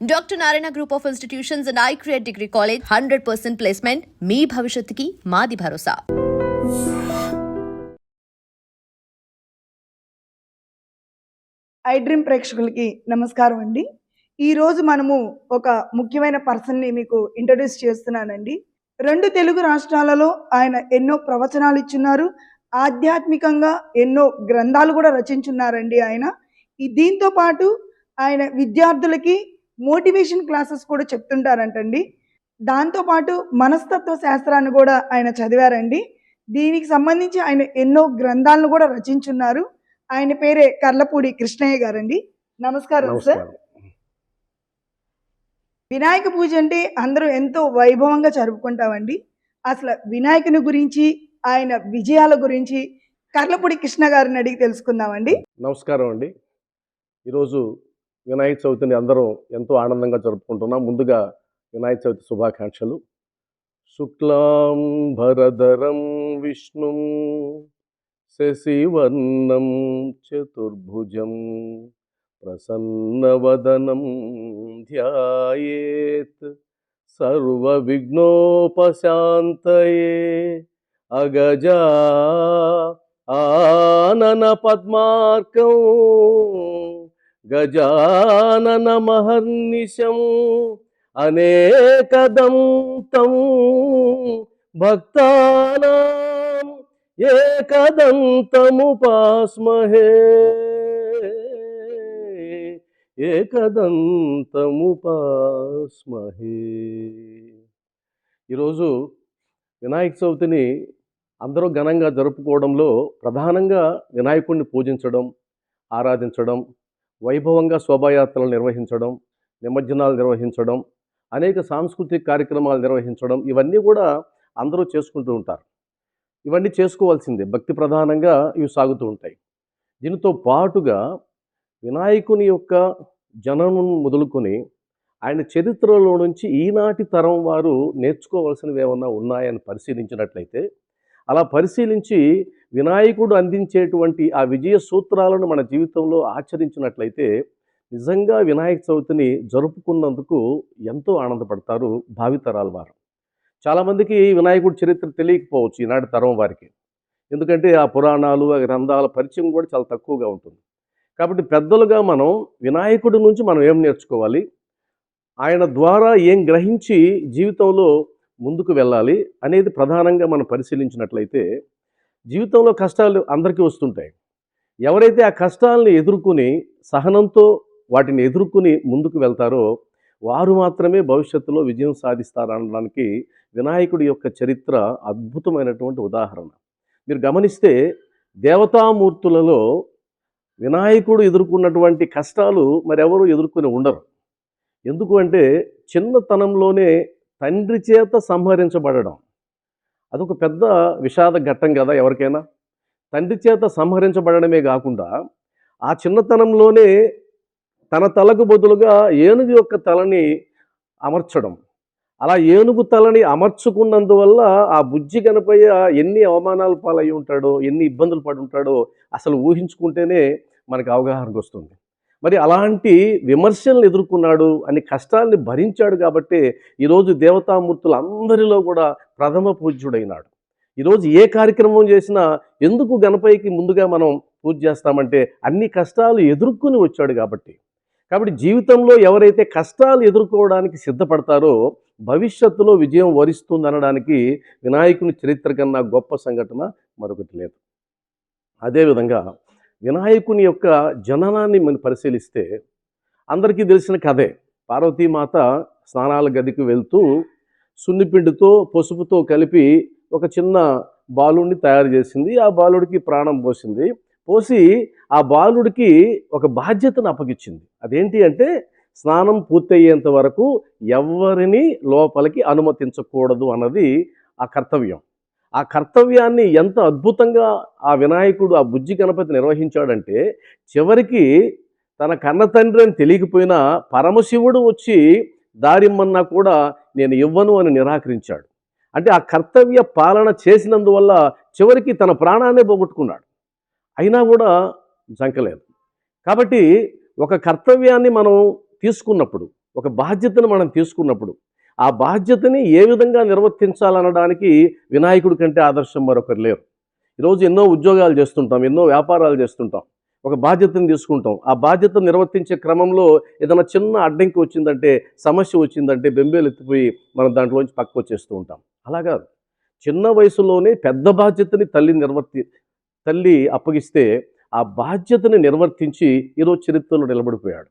Doctor Narayana group of institutions and I create degree college hundred percent placement మీ భవిష్యత్తుకి మాది భరోసా. I dream ప్రేక్షకులకి నమస్కారం అండి. ఈరోజు మనము ఒక ముఖ్యమైన పర్సన్ని మీకు ఇంట్రడ్యూస్ చేస్తున్నానండి. రెండు తెలుగు రాష్ట్రాలలో ఆయన ఎన్నో ప్రవచనాలు ఇచ్చున్నారు. ఆధ్యాత్మికంగా ఎన్నో గ్రంథాలు కూడా రచించున్నారండి ఆయన. ఈ దీంతో పాటు ఆయన విద్యార్థులకి మోటివేషన్ క్లాసెస్ కూడా చెప్తుంటారంటండి. దాంతోపాటు మనస్తత్వ శాస్త్రాన్ని కూడా ఆయన చదివారండి. దీనికి సంబంధించి ఆయన ఎన్నో గ్రంథాలను కూడా రచించున్నారు. ఆయన పేరే కర్లపూడి కృష్ణయ్య గారండి. నమస్కారం సార్. వినాయక పూజ అంటే అందరూ ఎంతో వైభవంగా జరుపుకుంటామండి. అసలు వినాయకుని గురించి ఆయన విజయాల గురించి కర్లపూడి కృష్ణ గారిని అడిగి తెలుసుకుందామండి. నమస్కారం అండి. ఈరోజు వినాయక చవితిని అందరం ఎంతో ఆనందంగా జరుపుకుంటున్నాం. ముందుగా వినాయక చవితి శుభాకాంక్షలు. శుక్లాం భరధరం విష్ణు శశివర్ణం చతుర్భుజం ప్రసన్నవదనం ధ్యాయేత్ సర్వవిఘ్నోపశాంతయే అగజా ఆనన పద్మార్కం గజానన మహర్నిశం అనేకదం తం భక్తానాం ఏకదంతముపాస్మహే ఏకదంతముపాస్మహే ఈరోజు వినాయక చవితిని అందరూ ఘనంగా జరుపుకోవడంలో ప్రధానంగా వినాయకుడిని పూజించడం ఆరాధించడం వైభవంగా శోభాయాత్రలు నిర్వహించడం నిమజ్జనాలు నిర్వహించడం అనేక సాంస్కృతిక కార్యక్రమాలు నిర్వహించడం ఇవన్నీ కూడా అందరూ చేసుకుంటూ ఉంటారు. ఇవన్నీ చేసుకోవాల్సిందే. భక్తి ప్రధానంగా ఇవి సాగుతూ ఉంటాయి. దీనితో పాటుగా వినాయకుని యొక్క జననం మొదలుకొని ఆయన చరిత్రలో నుంచి ఈనాటి తరం వారు నేర్చుకోవాల్సినవి ఏమన్నా ఉన్నాయని పరిశీలించినట్లయితే అలా పరిశీలించి వినాయకుడు అందించేటువంటి ఆ విజయ సూత్రాలను మన జీవితంలో ఆచరించినట్లయితే నిజంగా వినాయక చవితిని జరుపుకున్నందుకు ఎంతో ఆనందపడతారు భావితరాల వారు. చాలామందికి వినాయకుడి చరిత్ర తెలియకపోవచ్చు ఈనాటి తరం వారికి. ఎందుకంటే ఆ పురాణాలు ఆ గ్రంథాల పరిచయం కూడా చాలా తక్కువగా ఉంటుంది. కాబట్టి పెద్దలుగా మనం వినాయకుడి నుంచి మనం ఏం నేర్చుకోవాలి? ఆయన ద్వారా ఏం గ్రహించి జీవితంలో ముందుకు వెళ్ళాలి అనేది ప్రధానంగా మనం పరిశీలించినట్లయితే జీవితంలో కష్టాలు అందరికీ వస్తుంటాయి. ఎవరైతే ఆ కష్టాలను ఎదుర్కొని సహనంతో వాటిని ఎదుర్కొని ముందుకు వెళ్తారో వారు మాత్రమే భవిష్యత్తులో విజయం సాధిస్తారనడానికి వినాయకుడి యొక్క చరిత్ర అద్భుతమైనటువంటి ఉదాహరణ. మీరు గమనిస్తే దేవతామూర్తులలో వినాయకుడు ఎదుర్కొన్నటువంటి కష్టాలు మరెవరు ఎదుర్కొని ఉండరు. ఎందుకు అంటే చిన్నతనంలోనే తండ్రి చేత సంహరించబడడం. అదొక పెద్ద విషాద ఘట్టం కదా ఎవరికైనా. తండ్రి చేత సంహరించబడడమే కాకుండా ఆ చిన్నతనంలోనే తన తలకు బదులుగా ఏనుగు యొక్క తలని అమర్చడం. అలా ఏనుగు తలని అమర్చుకున్నందువల్ల ఆ బుజ్జి కనపయ్య ఎన్ని అవమానాలు పాలయ్యి ఉంటాడో ఎన్ని ఇబ్బందులు పడి ఉంటాడో అసలు ఊహించుకుంటేనే మనకు అవగాహనకు వస్తుంది మరి అలాంటి విమర్శలను ఎదుర్కొన్నాడు అని కష్టాల్ని భరించాడు కాబట్టి ఈరోజు దేవతామూర్తులు అందరిలో కూడా ప్రథమ పూజ్యుడైనాడు. ఈరోజు ఏ కార్యక్రమం చేసినా ఎందుకు గణపైకి ముందుగా మనం పూజ చేస్తామంటే అన్ని కష్టాలు ఎదుర్కొని వచ్చాడు కాబట్టి. కాబట్టి జీవితంలో ఎవరైతే కష్టాలు ఎదుర్కోవడానికి సిద్ధపడతారో భవిష్యత్తులో విజయం వరిస్తుంది అనడానికి వినాయకుని చరిత్ర కన్నా గొప్ప సంఘటన మరొకటి లేదు. అదేవిధంగా వినాయకుని యొక్క జననాన్ని మనం పరిశీలిస్తే అందరికీ తెలిసిన కథే. పార్వతీమాత స్నానాల గదికి వెళ్తూ సున్నిపిండితో పసుపుతో కలిపి ఒక చిన్న బాలుడిని తయారు చేసింది. ఆ బాలుడికి ప్రాణం పోసింది. పోసి ఆ బాలుడికి ఒక బాధ్యతను అప్పగించింది. అదేంటి అంటే స్నానం పూర్తయ్యేంత వరకు ఎవరిని లోపలికి అనుమతించకూడదు అన్నది ఆ కర్తవ్యం. ఆ కర్తవ్యాన్ని ఎంత అద్భుతంగా ఆ వినాయకుడు ఆ బుజ్జి గణపతి నిర్వహించాడంటే చివరికి తన కన్న తండ్రి అని తెలియకపోయినా పరమశివుడు వచ్చి దారిమ్మన్నా కూడా నేను ఇవ్వను అని నిరాకరించాడు. అంటే ఆ కర్తవ్య పాలన చేసినందువల్ల చివరికి తన ప్రాణాన్నే పోగొట్టుకున్నాడు. అయినా కూడా జంకలేదు. కాబట్టి ఒక కర్తవ్యాన్ని మనం తీసుకున్నప్పుడు ఒక బాధ్యతను మనం తీసుకున్నప్పుడు ఆ బాధ్యతని ఏ విధంగా నిర్వర్తించాలనడానికి వినాయకుడి కంటే ఆదర్శం మరొకరు లేరు. ఈరోజు ఎన్నో ఉద్యోగాలు చేస్తుంటాం ఎన్నో వ్యాపారాలు చేస్తుంటాం ఒక బాధ్యతను తీసుకుంటాం. ఆ బాధ్యతను నిర్వర్తించే క్రమంలో ఏదైనా చిన్న అడ్డంకి వచ్చిందంటే సమస్య వచ్చిందంటే బెంబేలు ఎత్తిపోయి మనం దాంట్లోంచి పక్కకు వచ్చేస్తూ ఉంటాం. అలాగా చిన్న వయసులోనే పెద్ద బాధ్యతని తల్లి నిర్వర్తి తల్లి అప్పగిస్తే ఆ బాధ్యతని నిర్వర్తించి ఈరోజు చరిత్రలో నిలబడిపోయాడు.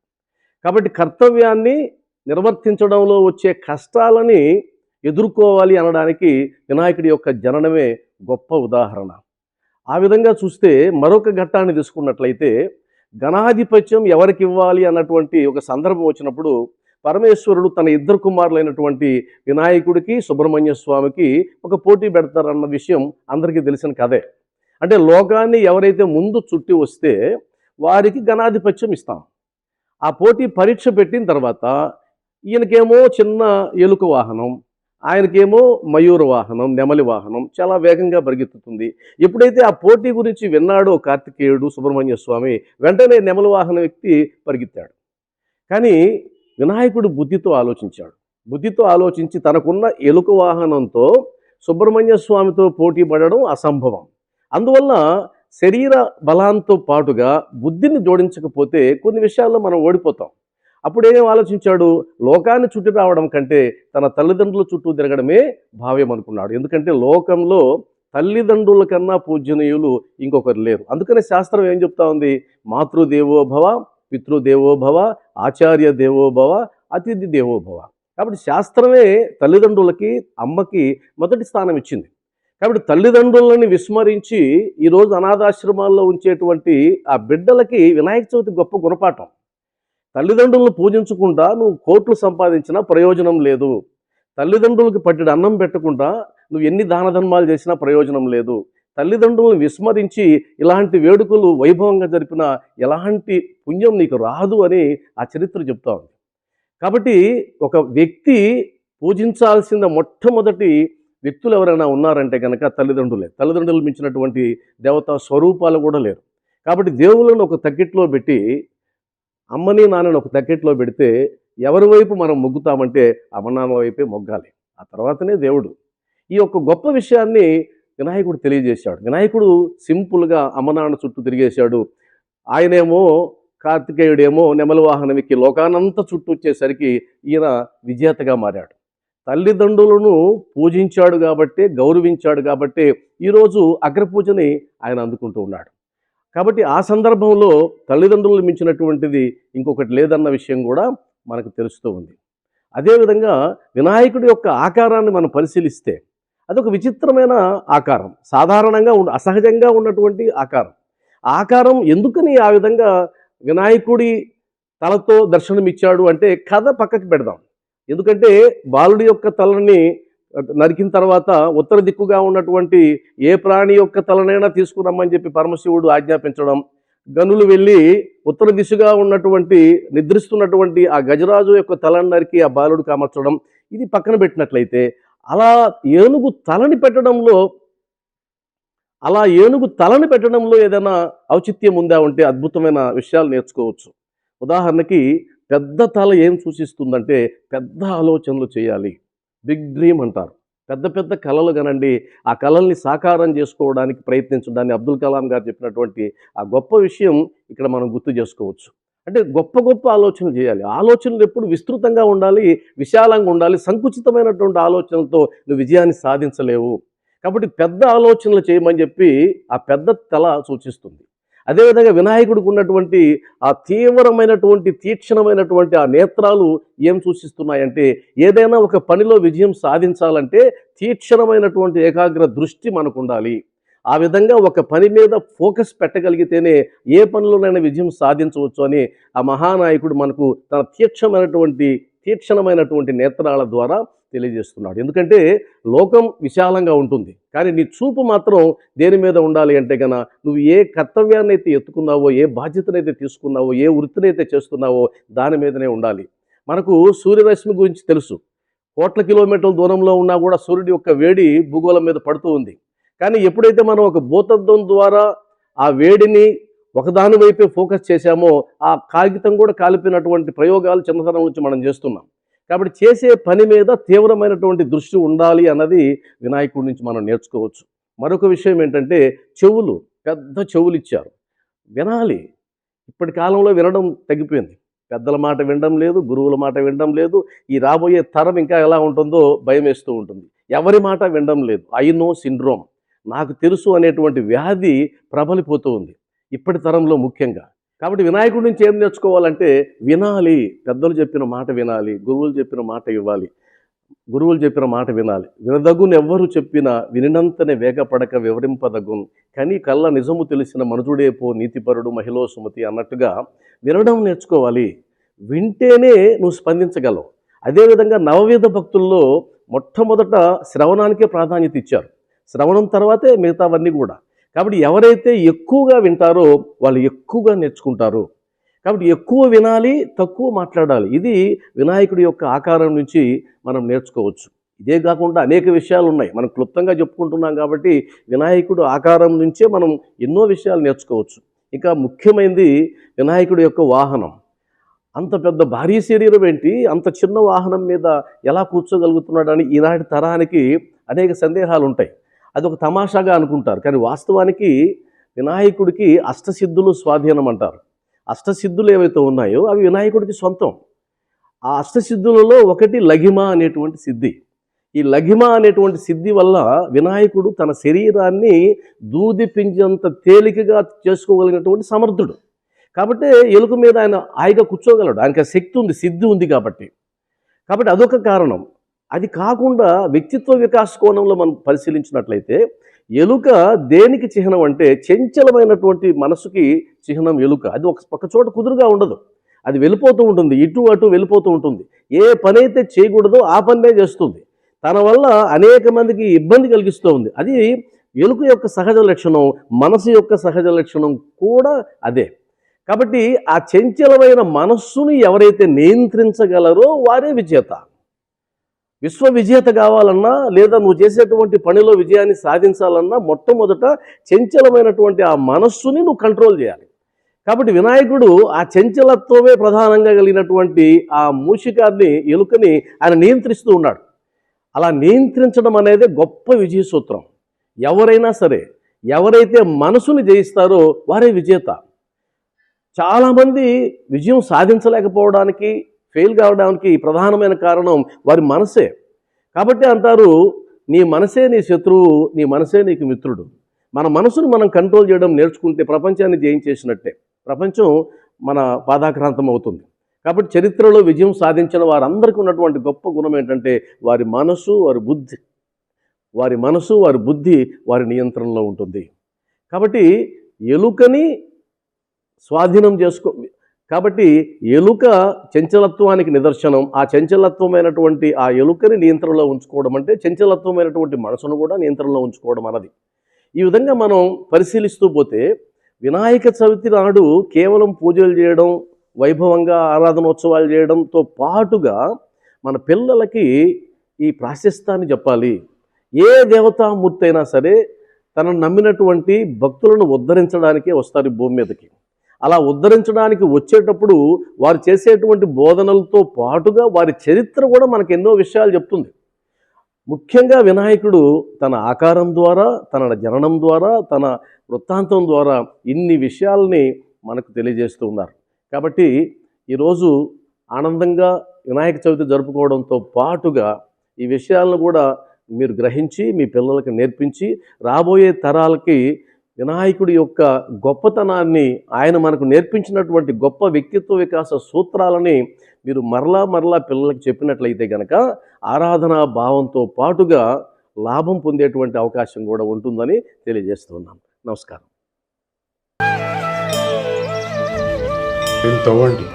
కాబట్టి కర్తవ్యాన్ని నిర్వర్తించడంలో వచ్చే కష్టాలని ఎదుర్కోవాలి అనడానికి వినాయకుడి యొక్క జననమే గొప్ప ఉదాహరణ. ఆ విధంగా చూస్తే మరొక ఘట్టాన్ని తీసుకున్నట్లయితే గణాధిపత్యం ఎవరికి ఇవ్వాలి అన్నటువంటి ఒక సందర్భం వచ్చినప్పుడు పరమేశ్వరుడు తన ఇద్దరు కుమారులైనటువంటి వినాయకుడికి సుబ్రహ్మణ్య స్వామికి ఒక పోటీ పెడతారన్న విషయం అందరికీ తెలిసిన కథే. అంటే లోకాన్ని ఎవరైతే ముందు చుట్టి వస్తే వారికి గణాధిపత్యం ఇస్తాం. ఆ పోటీ పరీక్ష పెట్టిన తర్వాత ఈయనకేమో చిన్న ఎలుక వాహనం ఆయనకేమో మయూర వాహనం నెమలి వాహనం చాలా వేగంగా పరిగెత్తుతుంది. ఎప్పుడైతే ఆ పోటీ గురించి విన్నాడో కార్తికేయుడు సుబ్రహ్మణ్య స్వామి వెంటనే నెమలి వాహన వ్యక్తి పరిగెత్తాడు. కానీ వినాయకుడు బుద్ధితో ఆలోచించాడు. బుద్ధితో ఆలోచించి తనకున్న ఎలుక వాహనంతో సుబ్రహ్మణ్య స్వామితో పోటీ పడడం అసంభవం. అందువల్ల శరీర బలాంతో పాటుగా బుద్ధిని జోడించకపోతే కొన్ని విషయాల్లో మనం ఓడిపోతాం. అప్పుడు ఏం ఆలోచించాడు? లోకాన్ని చుట్టి రావడం కంటే తన తల్లిదండ్రుల చుట్టూ తిరగడమే భావ్యం అనుకున్నాడు ఎందుకంటే లోకంలో తల్లిదండ్రుల కన్నా పూజనీయులు ఇంకొకరు లేరు. అందుకనే శాస్త్రం ఏం చెప్తా ఉంది? మాతృదేవోభవ పితృదేవోభవ ఆచార్య దేవోభవ అతిథి దేవోభవ. కాబట్టి శాస్త్రమే తల్లిదండ్రులకి అమ్మకి మొదటి స్థానం ఇచ్చింది. కాబట్టి తల్లిదండ్రులని విస్మరించి ఈరోజు అనాథాశ్రమాల్లో ఉంచేటువంటి ఆ బిడ్డలకి వినాయక చవితి గొప్ప గుణపాఠం. తల్లిదండ్రులను పూజించకుండా నువ్వు కోట్లు సంపాదించినా ప్రయోజనం లేదు. తల్లిదండ్రులకు పట్టిన అన్నం పెట్టకుండా నువ్వు ఎన్ని దాన ధర్మాలు చేసినా ప్రయోజనం లేదు. తల్లిదండ్రులను విస్మరించి ఇలాంటి వేడుకలు వైభవంగా జరిపిన ఎలాంటి పుణ్యం నీకు రాదు అని ఆ చరిత్ర చెప్తా ఉంది. కాబట్టి ఒక వ్యక్తి పూజించాల్సిన మొట్టమొదటి వ్యక్తులు ఎవరైనా ఉన్నారంటే కనుక తల్లిదండ్రులే. తల్లిదండ్రులు మించినటువంటి దేవతా స్వరూపాలు కూడా లేరు. కాబట్టి దేవుళ్ళను ఒక తగ్గిట్లో పెట్టి అమ్మని నాన్నని ఒక తగ్గిట్లో పెడితే ఎవరి వైపు మనం మొగ్గుతామంటే అమ్మనాన్న వైపే మొగ్గాలి. ఆ తర్వాతనే దేవుడు. ఈ యొక్క గొప్ప విషయాన్ని వినాయకుడు తెలియజేశాడు. వినాయకుడు సింపుల్గా అమ్మనాన్న చుట్టూ తిరిగేశాడు. ఆయనేమో కార్తికేయుడేమో నెమలి వాహనం ఎక్కి లోకానంతా చుట్టూ వచ్చేసరికి ఈయన విజేతగా మారాడు. తల్లిదండ్రులను పూజించాడు కాబట్టి గౌరవించాడు కాబట్టి ఈరోజు అగ్రపూజని ఆయన అందుకుంటూ ఉన్నాడు. కాబట్టి ఆ సందర్భంలో తల్లిదండ్రులు మించినటువంటిది ఇంకొకటి లేదన్న విషయం కూడా మనకు తెలుస్తూ ఉంది. అదేవిధంగా వినాయకుడి యొక్క ఆకారాన్ని మనం పరిశీలిస్తే అదొక విచిత్రమైన ఆకారం. సాధారణంగా ఉండ అసహజంగా ఉన్నటువంటి ఆకారం. ఆకారం ఎందుకని ఆ విధంగా వినాయకుడి తలతో దర్శనమిచ్చాడు అంటే కథ పక్కకి పెడదాం. ఎందుకంటే బాలుడి యొక్క తలని నరికిన తర్వాత ఉత్తర దిక్కుగా ఉన్నటువంటి ఏ ప్రాణి యొక్క తలనైనా తీసుకురమ్మని చెప్పి పరమశివుడు ఆజ్ఞాపించడం గనులు వెళ్ళి ఉత్తర దిశగా ఉన్నటువంటి నిద్రిస్తున్నటువంటి ఆ గజరాజు యొక్క తలను నరికి ఆ బాలుడు కామర్చడం ఇది పక్కన పెట్టినట్లయితే అలా ఏనుగు తలని పెట్టడంలో అలా ఏనుగు తలని పెట్టడంలో ఏదైనా ఔచిత్యం ఉందా ఉంటే అద్భుతమైన విషయాలు నేర్చుకోవచ్చు. ఉదాహరణకి పెద్ద తల ఏం సూచిస్తుందంటే పెద్ద ఆలోచనలు చేయాలి. బిగ్ డ్రీమ్ అంటారు. పెద్ద పెద్ద కళలు కనండి ఆ కళల్ని సాకారం చేసుకోవడానికి ప్రయత్నించడాన్ని అబ్దుల్ కలాం గారు చెప్పినటువంటి ఆ గొప్ప విషయం ఇక్కడ మనం గుర్తు చేసుకోవచ్చు. అంటే గొప్ప గొప్ప ఆలోచనలు చేయాలి. ఆలోచనలు ఎప్పుడు విస్తృతంగా ఉండాలి విశాలంగా ఉండాలి సంకుచితమైనటువంటి ఆలోచనలతో నువ్వు విజయాన్ని సాధించలేవు. కాబట్టి పెద్ద ఆలోచనలు చేయమని చెప్పి ఆ పెద్ద తల సూచిస్తుంది. అదేవిధంగా వినాయకుడికి ఉన్నటువంటి ఆ తీవ్రమైనటువంటి తీక్షణమైనటువంటి ఆ నేత్రాలు ఏం సూచిస్తున్నాయంటే ఏదైనా ఒక పనిలో విజయం సాధించాలంటే తీక్షణమైనటువంటి ఏకాగ్ర దృష్టి మనకు ఉండాలి ఆ విధంగా ఒక పని మీద ఫోకస్ పెట్టగలిగితేనే ఏ పనిలోనైనా విజయం సాధించవచ్చు అని ఆ మహానాయకుడు మనకు తన తీక్షమైనటువంటి తీక్షణమైనటువంటి నేత్రాల ద్వారా తెలియజేస్తున్నాడు. ఎందుకంటే లోకం విశాలంగా ఉంటుంది. కానీ నీ చూపు మాత్రం దేని మీద ఉండాలి అంటే గన నువ్వు ఏ కర్తవ్యాన్ని అయితే ఎత్తుకున్నావో ఏ బాధ్యతనైతే తీసుకున్నావో ఏ వృత్తినైతే చేస్తున్నావో దాని మీదనే ఉండాలి. మనకు సూర్యరశ్మి గురించి తెలుసు. కోట్ల కిలోమీటర్ల దూరంలో ఉన్నా కూడా సూర్యుడి యొక్క వేడి భూగోళం మీద పడుతూ ఉంది. కానీ ఎప్పుడైతే మనం ఒక భూతత్వం ద్వారా ఆ వేడిని ఒకదాని వైపే ఫోకస్ చేశామో ఆ కాగితం కూడా కాలిపోయినటువంటి ప్రయోగాలు చిన్నతనం నుంచి మనం చేస్తున్నాం. కాబట్టి చేసే పని మీద తీవ్రమైనటువంటి దృష్టి ఉండాలి అన్నది వినాయకుడి నుంచి మనం నేర్చుకోవచ్చు. మరొక విషయం ఏంటంటే చెవులు పెద్ద చెవులు ఇచ్చారు వినాలి. ఇప్పటి కాలంలో వినడం తగ్గిపోయింది. పెద్దల మాట వినడం లేదు గురువుల మాట వినడం లేదు. ఈ రాబోయే తరం ఇంకా ఎలా ఉంటుందో భయం వేస్తూ ఉంటుంది. ఎవరి మాట వినడం లేదు. I know syndrome. నాకు తెలుసు అనేటువంటి వ్యాధి ప్రబలిపోతూ ఉంది. ఇప్పటి తరంలో ముఖ్యంగా. కాబట్టి వినాయకుడి నుంచి ఏం నేర్చుకోవాలంటే వినాలి. పెద్దలు చెప్పిన మాట వినాలి. గురువులు చెప్పిన మాట ఇవ్వాలి. గురువులు చెప్పిన మాట వినాలి. వినదగును ఎవ్వరు చెప్పినా వినినంతనే వేగపడక వివరింపదగున్. కానీ కళ్ళ నిజము తెలిసిన మనుజుడే పో నీతిపరుడు మహిళో సుమతి అన్నట్టుగా వినడం నేర్చుకోవాలి. వింటేనే నువ్వు స్పందించగలవు. అదేవిధంగా నవవేద భక్తుల్లో మొట్టమొదట శ్రవణానికే ప్రాధాన్యత ఇచ్చారు. శ్రవణం తర్వాతే మిగతావన్నీ కూడా. కాబట్టి ఎవరైతే ఎక్కువగా వింటారో వాళ్ళు ఎక్కువగా నేర్చుకుంటారు. కాబట్టి ఎక్కువ వినాలి తక్కువ మాట్లాడాలి. ఇది వినాయకుడి యొక్క ఆకారం నుంచి మనం నేర్చుకోవచ్చు. ఇదే కాకుండా అనేక విషయాలు ఉన్నాయి. మనం క్లుప్తంగా చెప్పుకుంటున్నాం కాబట్టి వినాయకుడు ఆకారం నుంచే మనం ఎన్నో విషయాలు నేర్చుకోవచ్చు. ఇంకా ముఖ్యమైనది వినాయకుడి యొక్క వాహనం. అంత పెద్ద భారీ శరీరం ఏంటి? అంత చిన్న వాహనం మీద ఎలా కూర్చోగలుగుతున్నాడని ఈనాటి తరానికి అనేక సందేహాలు ఉంటాయి. అది ఒక తమాషాగా అనుకుంటారు. కానీ వాస్తవానికి వినాయకుడికి అష్టసిద్ధులు స్వాధీనం అంటారు. అష్టసిద్ధులు ఏవైతే ఉన్నాయో అవి వినాయకుడికి సొంతం. ఆ అష్టసిద్ధులలో ఒకటి లఘిమ అనేటువంటి సిద్ధి. ఈ లఘిమ అనేటువంటి సిద్ధి వల్ల వినాయకుడు తన శరీరాన్ని దూది పింజంత తేలికగా చేసుకోగలిగినటువంటి సమర్థుడు. కాబట్టి ఎలుక మీద ఆయన హాయిగా కూర్చోగలడు. ఆయనకి శక్తి ఉంది సిద్ధి ఉంది కాబట్టి. కాబట్టి అదొక కారణం. అది కాకుండా వ్యక్తిత్వ వికాస కోణంలో మనం పరిశీలించినట్లయితే ఎలుక దేనికి చిహ్నం అంటే చంచలమైనటువంటి మనసుకి చిహ్నం ఎలుక. అది ఒక పక్క చోట కుదురుగా ఉండదు. అది వెళ్ళిపోతూ ఉంటుంది. ఇటు అటు వెళ్ళిపోతూ ఉంటుంది. ఏ పని అయితే చేయకూడదో ఆ పనే చేస్తుంది. తన వల్ల అనేక మందికి ఇబ్బంది కలిగిస్తూ ఉంది. అది ఎలుక యొక్క సహజ లక్షణం మనసు యొక్క సహజ లక్షణం కూడా అదే. కాబట్టి ఆ చంచలమైన మనస్సుని ఎవరైతే నియంత్రించగలరో వారే విజేత. విశ్వ విజేత కావాలన్నా లేదా నువ్వు చేసేటువంటి పనిలో విజయాన్ని సాధించాలన్నా మొట్టమొదట చంచలమైనటువంటి ఆ మనస్సుని నువ్వు కంట్రోల్ చేయాలి. కాబట్టి వినాయకుడు ఆ చంచలత్వమే ప్రధానంగా కలిగినటువంటి ఆ మూషికాన్ని ఎలుకని ఆయన నియంత్రిస్తూ ఉన్నాడు. అలా నియంత్రించడం అనేది గొప్ప విజయ సూత్రం ఎవరైనా సరే ఎవరైతే మనసుని జయిస్తారో వారే విజేత. చాలామంది విజయం సాధించలేకపోవడానికి ఫెయిల్ కావడానికి ప్రధానమైన కారణం వారి మనసే. కాబట్టి అంటారు నీ మనసే నీ శత్రువు నీ మనసే నీకు మిత్రుడు. మన మనసును మనం కంట్రోల్ చేయడం నేర్చుకుంటే ప్రపంచాన్ని జయించేసినట్టే. ప్రపంచం మన పాదాక్రాంతం అవుతుంది. కాబట్టి చరిత్రలో విజయం సాధించిన వారందరికీ ఉన్నటువంటి గొప్ప గుణం ఏంటంటే వారి మనసు వారి బుద్ధి. వారి మనసు వారి బుద్ధి వారి నియంత్రణలో ఉంటుంది. కాబట్టి ఎలుకని స్వాధీనం చేసుకో కాబట్టి ఎలుక చంచలత్వానికి నిదర్శనం. ఆ చంచలత్వమైనటువంటి ఆ ఎలుకని నియంత్రణలో ఉంచుకోవడం అంటే చంచలత్వమైనటువంటి మనసును కూడా నియంత్రణలో ఉంచుకోవడం అన్నది. ఈ విధంగా మనం పరిశీలిస్తూ పోతే వినాయక చవితి నాడు కేవలం పూజలు చేయడం వైభవంగా ఆరాధనోత్సవాలు చేయడంతో పాటుగా మన పిల్లలకి ఈ ప్రాశస్తాన్ని చెప్పాలి. ఏ దేవతామూర్తి అయినా సరే తనను నమ్మినటువంటి భక్తులను ఉద్ధరించడానికే వస్తారు భూమి మీదకి. అలా ఉద్ధరించడానికి వచ్చేటప్పుడు వారు చేసేటువంటి బోధనలతో పాటుగా వారి చరిత్ర కూడా మనకు ఎన్నో విషయాలు చెప్తుంది. ముఖ్యంగా వినాయకుడు తన ఆకారం ద్వారా తన జననం ద్వారా తన వృత్తాంతం ద్వారా ఇన్ని విషయాల్ని మనకు తెలియజేస్తూ ఉన్నారు. కాబట్టి ఈరోజు ఆనందంగా వినాయక చవితి జరుపుకోవడంతో పాటుగా ఈ విషయాలను కూడా మీరు గ్రహించి మీ పిల్లలకి నేర్పించి రాబోయే తరాలకి వినాయకుడి యొక్క గొప్పతనాన్ని ఆయన మనకు నేర్పించినటువంటి గొప్ప వ్యక్తిత్వ వికాస సూత్రాలని మీరు మరలా మరలా పిల్లలకు చెప్పినట్లయితే కనుక ఆరాధనా భావంతో పాటుగా లాభం పొందేటువంటి అవకాశం కూడా ఉంటుందని తెలియజేస్తున్నాను నమస్కారం. దీన్ని